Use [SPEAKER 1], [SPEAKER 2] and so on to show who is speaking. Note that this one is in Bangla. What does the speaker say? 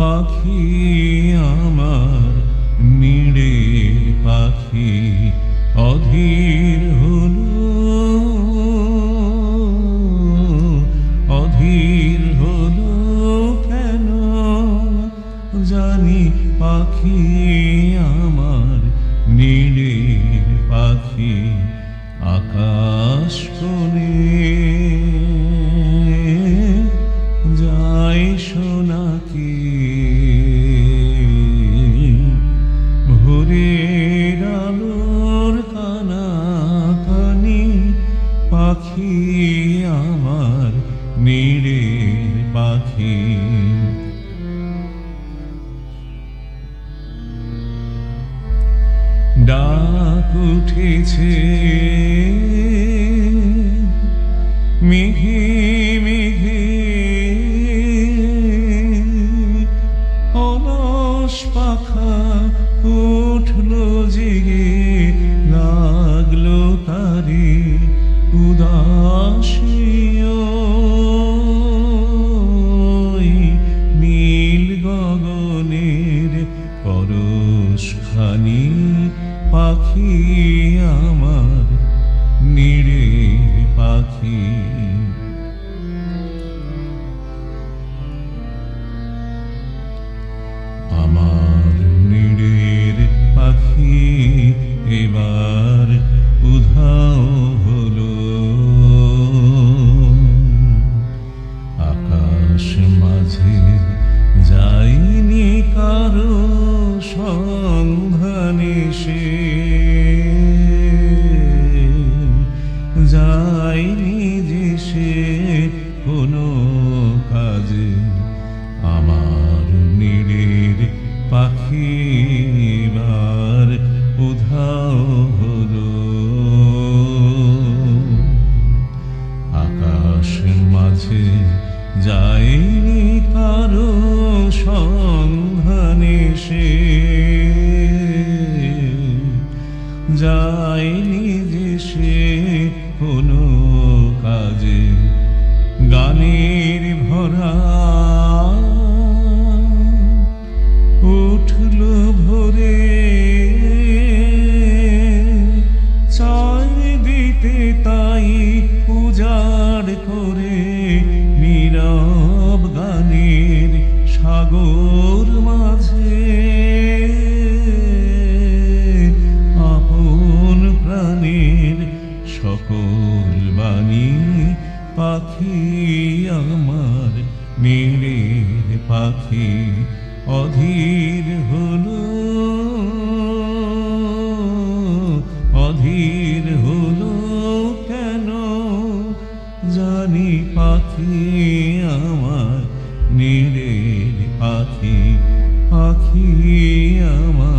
[SPEAKER 1] পাখি আমার নিড়ে পাখি অধীর হলো। অধীর হলো কেন জানি পাখি আমার নীড়ের পাখি আকাশ পাখি আমার নিড়ে পাখি। ডাক উঠেছে পরশখানি পাখি আমার নিড়ে পাখি। যাইনি যে সে কোনো কাজে। আমার নীড়ের পাখি যায়নি যে সে কোনো কাজে। গানের ভরা উঠল ভোরে। চাই দিতে তাই উজাড় পাখি আমার নীড়ের পাখি অধীর হলো। অধীর হলো কেন জানি পাখি আমার নীড়ের পাখি পাখি আমার।